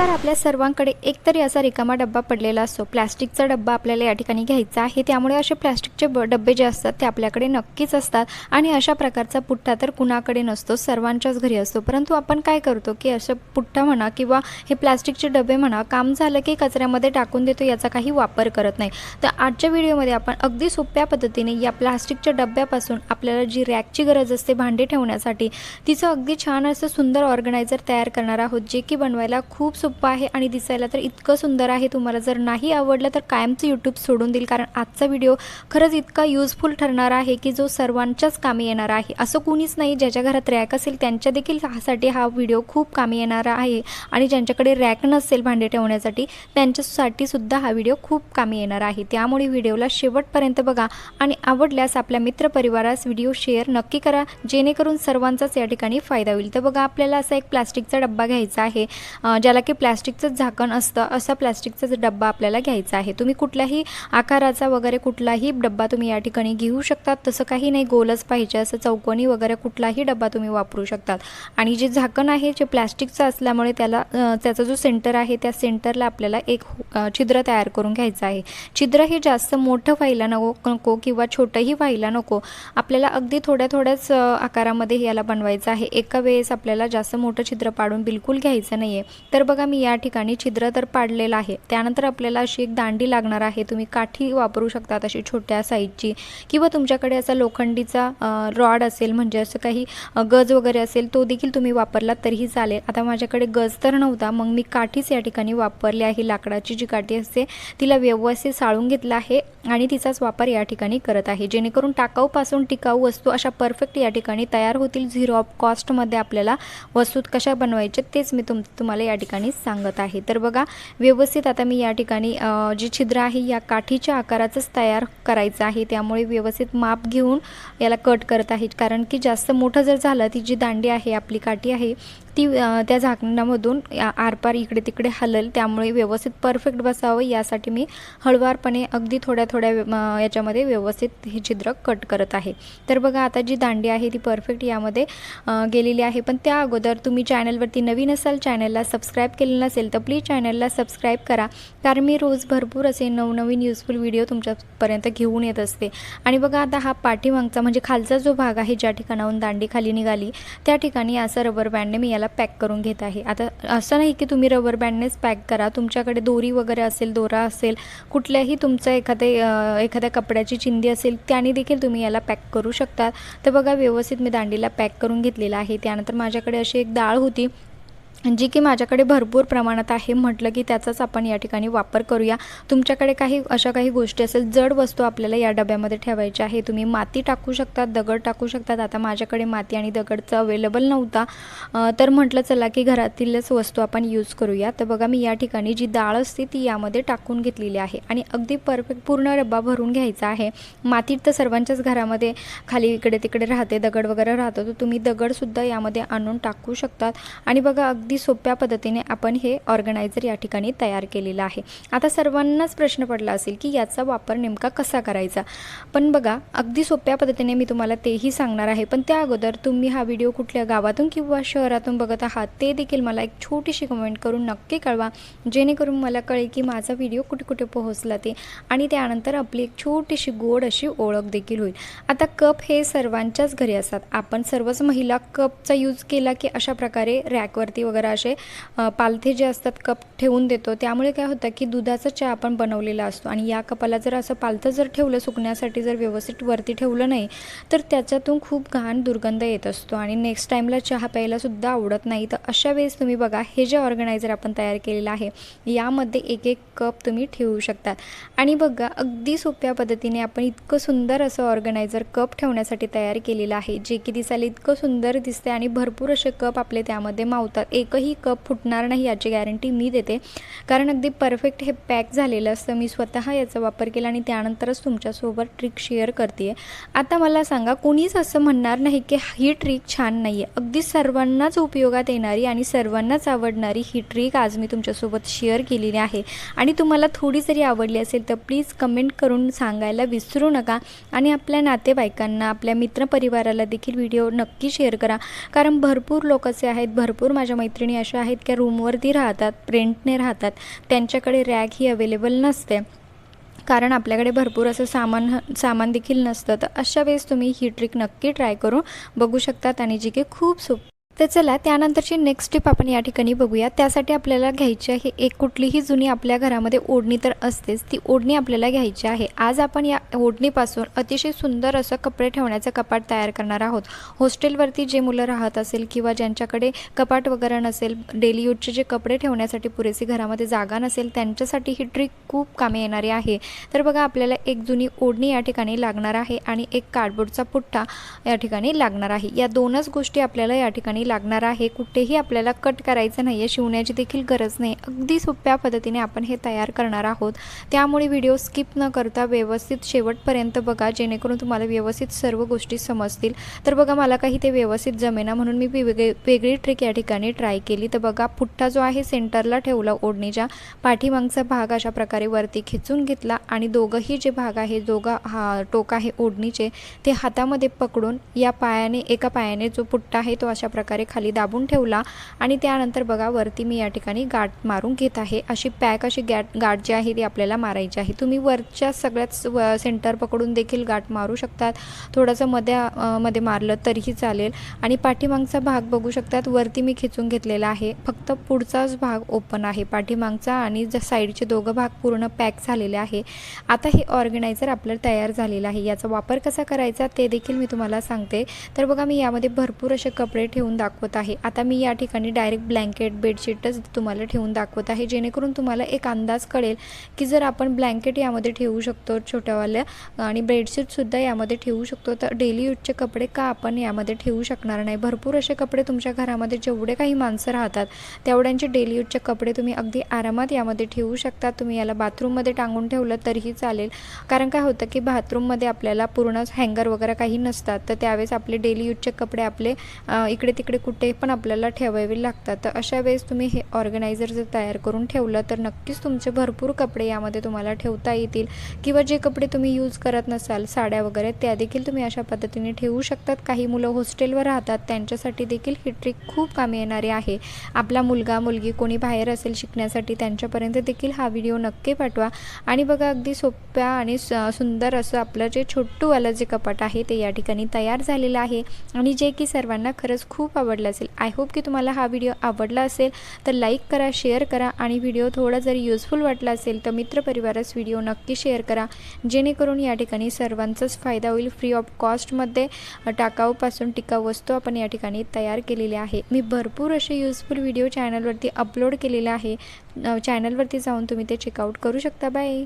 नमस्कार आपल्या सर्वांकडे एकतरी असा रिकामा डब्बा पडलेला असतो. प्लॅस्टिकचा डब्बा आपल्याला या ठिकाणी घ्यायचा आहे. त्यामुळे असे प्लॅस्टिकचे ब जे असतात ते आपल्याकडे नक्कीच असतात आणि अशा प्रकारचा पुठ्ठा तर कुणाकडे नसतो सर्वांच्याच घरी असतो. परंतु आपण काय करतो की असं पुठ्ठा म्हणा किंवा हे प्लॅस्टिकचे डबे म्हणा काम झालं की कचऱ्यामध्ये टाकून देतो याचा काही वापर करत नाही. तर आजच्या व्हिडिओमध्ये आपण अगदी सोप्या पद्धतीने या प्लास्टिकच्या डब्यापासून आपल्याला जी रॅकची गरज असते भांडी ठेवण्यासाठी तिचं अगदी छान असं सुंदर ऑर्गनायझर तयार करणार आहोत जे की बनवायला खूप सोपं आहे आणि दिसायला तर इतकं सुंदर आहे. तुम्हाला जर नाही आवडलं तर कायमचं यूट्यूब सोडून देईल. कारण आजचा व्हिडिओ खरंच इतका यूजफुल ठरणार आहे की जो सर्वांच्याच कामी येणार आहे. असं कुणीच नाही ज्याच्या घरात रॅक असेल त्यांच्या देखील साठी हा व्हिडिओ खूप कामी येणार आहे. आणि ज्यांच्याकडे रॅक नसेल भांडे ठेवण्यासाठी त्यांच्यासाठी सुद्धा हा व्हिडिओ खूप कामी येणार आहे. त्यामुळे व्हिडिओला शेवटपर्यंत बघा आणि आवडल्यास आपल्या मित्रपरिवारास व्हिडिओ शेअर नक्की करा. जेणेकरून सर्वांचाच या ठिकाणी फायदा होईल. तर बघा आपल्याला असा एक प्लास्टिकचा डब्बा घ्यायचा आहे ज्याला की प्लॅस्टिकचंच झाकण असतं असा प्लॅस्टिकचाच डब्बा आपल्याला घ्यायचा आहे. तुम्ही कुठल्याही आकाराचा वगैरे कुठलाही डब्बा तुम्ही या ठिकाणी घेऊ शकतात. तसं काही नाही गोलच पाहिजे असं चौकोनी वगैरे कुठलाही डब्बा तुम्ही वापरू शकतात. आणि जे झाकण आहे जे प्लॅस्टिकचं असल्यामुळे त्याला त्याचा जो सेंटर आहे त्या सेंटरला आपल्याला एक छिद्र तयार करून घ्यायचं आहे. छिद्र हे जास्त मोठं व्हायला नको नको किंवा छोटंही व्हायला नको. आपल्याला अगदी थोड्या थोड्याच आकारामध्ये याला बनवायचं आहे. एका वेळेस आपल्याला जास्त मोठं छिद्र पाडून बिलकुल घ्यायचं नाही आहे तर बघा मी या ठिकाणी छिद्र तर पाडलेलं आहे. त्यानंतर आपल्याला अशी एक दांडी लागणार आहे. तुम्ही काठी वापरू शकतात अशी छोट्या साईजची. किंवा तुमच्याकडे असा लोखंडीचा रॉड असेल म्हणजे असं काही गज वगैरे असेल तो देखील तुम्ही वापरलात तरीही चालेल. आता माझ्याकडे गज तर नव्हता मग मी काठीच या ठिकाणी वापरली आहे. लाकडाची जी काठी असते तिला व्यवस्थित साळून घेतलं आहे. आणि तिचाच वापर या ठिकाणी करत आहे. जेणेकरून टाकाऊपासून टिकाऊ वस्तू अशा परफेक्ट या ठिकाणी तयार होतील. झिरो ऑफ कॉस्टमध्ये आपल्याला वस्तू कशा बनवायच्या तेच मी तुम तुम्हाला या ठिकाणी सांगत आहे. तर बघा व्यवस्थित आता मी या ठिकाणी जी छिद्र आहे या काठीच्या आकाराचंच तयार करायचं आहे. त्यामुळे व्यवस्थित माप घेऊन याला कट करत आहे कारण की जास्त मोठं जर झालं ती जी दांडी आहे आपली काठी आहे ती त्या झाकणामधून आरपार इकडे तिकडे हलल त्यामुळे व्यवस्थित परफेक्ट बसावं यासाठी मी हळुवारपणे अगदी थोड्या थोड्या याच्यामध्ये व्यवस्थित हे छिद्र कट करत आहे. तर बघा आता जी दांडी आहे ती परफेक्ट यामध्ये गेलेली आहे. पण त्या अगोदर तुम्ही चॅनलवरती नवीन असाल चॅनलला सबस्क्राईब केलं नसेल तर प्लीज चॅनलला सबस्क्राईब करा. कारण मी रोज भरपूर असे नवनवीन युजफुल व्हिडिओ तुमच्यापर्यंत घेऊन येत असते. आणि बघा आता हा पाठीमागचा म्हणजे खालचा जो भाग आहे ज्या ठिकाणाहून दांडी खाली निघाली त्या ठिकाणी असं रबर बँडने मी याला पॅक करून घेत आहे. आता असं नाही की तुम्ही रबर बँडनेच पॅक करा. तुमच्याकडे दोरी वगैरे असेल दोरा असेल कुठल्याही तुमचं एखादे एखाद्या कपड्याची चिंदी असेल त्याने देखील तुम्ही याला पॅक करू शकता. तर बघा व्यवस्थित मी दांडीला पॅक करून घेतलेला आहे. त्यानंतर माझ्याकडे अशी एक डाळ होती. जी की माझ्याकडे भरपूर प्रमाणात आहे म्हटलं की त्याचाच आपण या ठिकाणी वापर करूया. तुमच्याकडे काही अशा काही गोष्टी असेल जड वस्तू आपल्याला या डब्यामध्ये ठेवायच्या आहे तुम्ही माती टाकू शकतात दगड टाकू शकतात आता माझ्याकडे माती आणि दगडचं अवेलेबल नव्हता. तर म्हटलं चला की घरातीलच वस्तू आपण यूज करूया. तर बघा मी या ठिकाणी जी डाळ असते ती यामध्ये टाकून घेतलेली आहे. आणि अगदी परफेक्ट पूर्ण डब्बा भरून घ्यायचा आहे. माती तर सर्वांच्याच घरामध्ये खाली इकडे तिकडे राहते दगड वगैरे राहतो. तर तुम्ही दगडसुद्धा यामध्ये आणून टाकू शकतात. आणि बघा अगदी अगदी सोप्या पद्धतीने आपण हे ऑर्गनायझर या ठिकाणी तयार केलेलं आहे. आता सर्वांनाच प्रश्न पडला असेल की याचा वापर नेमका कसा करायचा? पण बघा अगदी सोप्या पद्धतीने मी तुम्हाला तेही सांगणार आहे. पण त्या अगोदर तुम्ही हा व्हिडिओ कुठल्या गावातून किंवा शहरातून बघत आहात ते देखील मला एक छोटीशी कमेंट करून नक्की कळवा. जेणेकरून मला कळेल की माझा व्हिडिओ कुठे कुठे पोहोचला ते. आणि त्यानंतर आपली एक छोटीशी गोड अशी ओळख देखील होईल. आता कप हे सर्वांच्याच घरी असतात. आपण सर्वच महिला कपचा यूज केला की अशा प्रकारे रॅकवरती वगैरे असे पालथे जे असतात कप ठेवून देतो. त्यामुळे काय होतं की दुधाचा चहा आपण बनवलेला असतो. आणि या कपाला जर असं पालथं जर ठेवलं सुकण्यासाठी जर व्यवस्थित वरती ठेवलं नाही तर त्याच्यातून खूप घाण दुर्गंध येत असतो. आणि नेक्स्ट टाईमला चहा प्यायला सुद्धा आवडत नाही. तर अशा वेळेस तुम्ही बघा हे जे ऑर्गनायझर आपण तयार केलेलं आहे यामध्ये एक एक कप तुम्ही ठेवू शकतात आणि बघा अगदी सोप्या पद्धतीने आपण इतकं सुंदर असं ऑर्गनायझर कप ठेवण्यासाठी तयार केलेलं आहे. जे की दिसायला इतकं सुंदर दिसते आणि भरपूर असे कप आपले त्यामध्ये मावतात. एक एकही कप फुटणार नाही याची गॅरंटी मी देते. कारण अगदी परफेक्ट हे पॅक झालेलं असतं. मी स्वतः याचा वापर केला आणि त्यानंतरच तुमच्यासोबत ट्रिक शेअर करते आता मला सांगा कोणीच असं म्हणणार नाही की ही ट्रिक छान नाही आहे अगदी सर्वांनाच उपयोगात येणारी आणि सर्वांनाच आवडणारी ही ट्रिक आज मी तुमच्यासोबत शेअर केलेली आहे. आणि तुम्हाला थोडी जरी आवडली असेल तर प्लीज कमेंट करून सांगायला विसरू नका. आणि आपल्या नातेवाईकांना आपल्या मित्रपरिवाराला देखील व्हिडिओ नक्की शेअर करा. कारण भरपूर लोक असे आहेत भरपूर माझ्या मैत्रिणी मैत्रिणी अशा आहेत की रूमवरती राहतात रेंटने राहतात. त्यांच्याकडे रॅक ही अवेलेबल नसते. कारण आपल्याकडे भरपूर असं सामान सामान देखील नसतं. तर अशा वेळेस तुम्ही ही ट्रिक नक्की ट्राय करून बघू शकतात आणि जी की खूप सोप तर चला त्यानंतरची नेक्स्ट टिप आपण या ठिकाणी बघूया. त्यासाठी आपल्याला घ्यायची आहे एक कुठलीही जुनी आपल्या घरामध्ये ओढणी तर असतेच. ती ओढणी आपल्याला घ्यायची आहे. आज आपण या ओढणीपासून अतिशय सुंदर असं कपडे ठेवण्याचं कपाट तयार करणार आहोत. हॉस्टेलवरती जे मुलं राहत असेल किंवा ज्यांच्याकडे कपाट वगैरे नसेल डेली यूजचे जे कपडे ठेवण्यासाठी पुरेशी घरामध्ये जागा नसेल त्यांच्यासाठी ही ट्रिक खूप कामे येणारी आहे. तर बघा आपल्याला एक जुनी ओढणी या ठिकाणी लागणार आहे आणि एक कार्डबोर्डचा पुठ्ठा या ठिकाणी लागणार आहे. या दोनच गोष्टी आपल्याला या ठिकाणी लागणार आहे कुठेही आपल्याला कट करायचं नाही आहे शिवण्याची देखील गरज नाही. अगदी सोप्या पद्धतीने आपण हे तयार करणार आहोत. त्यामुळे व्हिडिओ स्किप न करता व्यवस्थित शेवटपर्यंत बघा जेणेकरून तुम्हाला व्यवस्थित सर्व गोष्टी समजतील. तर बघा मला काही ते व्यवस्थित जमेना म्हणून मी वेगळी वेगळी ट्रिक या ठिकाणी ट्राय केली. तर बघा पुठ्ठा जो आहे सेंटरला ठेवला ओढणीच्या. पाठीमागचा भाग अशा प्रकारे वरती खिचून घेतला आणि दोघंही जे भाग आहे दोघा हा टोक आहे ओढणीचे ते हातामध्ये पकडून या पायाने एका पायाने जो पुट्टा आहे तो अशा प्रकारे खाली दाबून ठेवला आणि त्यानंतर बघा वरती मी या ठिकाणी गाठ मारून घेत आहे. अशी पॅक अशी गॅट गाठ जी आहे ती आपल्याला मारायची आहे. तुम्ही वरच्या सगळ्याच व सेंटर पकडून देखील गाठ मारू शकतात. थोडंसं मध्ये मध्ये मारलं तरीही चालेल. आणि पाठीमागचा भाग बघू शकतात. वरती मी खिचून घेतलेला आहे. फक्त पुढचाच भाग ओपन आहे. पाठीमागचा आणि ज साईडचे दोघं भाग पूर्ण पॅक झालेले आहे. आता हे ऑर्गनायझर आपलं तयार झालेलं आहे. याचा वापर कसा करायचा ते देखील मी तुम्हाला सांगते. तर बघा मी यामध्ये भरपूर असे कपडे ठेवून दाखवत आहे. आता मी या ठिकाणी डायरेक्ट ब्लँकेट बेडशीटच तुम्हाला ठेवून दाखवत आहे. जेणेकरून तुम्हाला एक अंदाज कळेल की जर आपण ब्लँकेट यामध्ये ठेवू शकतो छोट्यावाल्या आणि बेडशीटसुद्धा यामध्ये ठेवू शकतो तर डेली यूजचे कपडे का आपण यामध्ये ठेवू शकणार नाही? भरपूर असे कपडे तुमच्या घरामध्ये जेवढे काही माणसं राहतात तेवढ्यांचे डेली यूजचे कपडे तुम्ही अगदी आरामात यामध्ये ठेवू शकता. तुम्ही याला बाथरूममध्ये टांगून ठेवलं तरीही चालेल. कारण काय होतं की बाथरूममध्ये आपल्याला पूर्ण हँगर वगैरे काही नसतात तर त्यावेळेस आपले डेली यूजचे कपडे आपले इकडे तिकडे इकडे कुठे पण आपल्याला ठेवावे लागतात. तर अशा वेळेस तुम्ही हे ऑर्गनायझर जर तयार करून ठेवलं तर नक्कीच तुमचे भरपूर कपडे यामध्ये तुम्हाला ठेवता येतील. किंवा जे कपडे तुम्ही यूज करत नसाल साड्या वगैरे त्या देखील तुम्ही अशा पद्धतीने ठेवू शकतात. काही मुलं हॉस्टेलवर राहतात त्यांच्यासाठी देखील ही ट्रिक खूप कामी येणारी आहे. आपला मुलगा मुलगी कोणी बाहेर असेल शिकण्यासाठी त्यांच्यापर्यंत देखील हा व्हिडिओ नक्की पाठवा. आणि बघा अगदी सोप्या आणि स- सुंदर असं आपलं जे छोटूवालं जे कपाट आहे ते या ठिकाणी तयार झालेलं आहे. आणि जे की सर्वांना खरंच खूप आवडला असेल. आय होप की तुम्हाला हा व्हिडिओ आवडला असेल. तर लाईक करा शेअर करा आणि व्हिडिओ थोडा जरी युजफुल वाटला असेल तर मित्रपरिवारास व्हिडिओ नक्की शेअर करा. जेणेकरून या ठिकाणी सर्वांचाच फायदा होईल. फ्री ऑफ कॉस्टमध्ये टाकाऊपासून टिकाऊ वस्तू आपण या ठिकाणी तयार केलेली आहे. मी भरपूर असे युजफुल व्हिडिओ चॅनलवरती अपलोड केलेले आहे. चॅनलवरती जाऊन तुम्ही ते चेकआउट करू शकता. बाय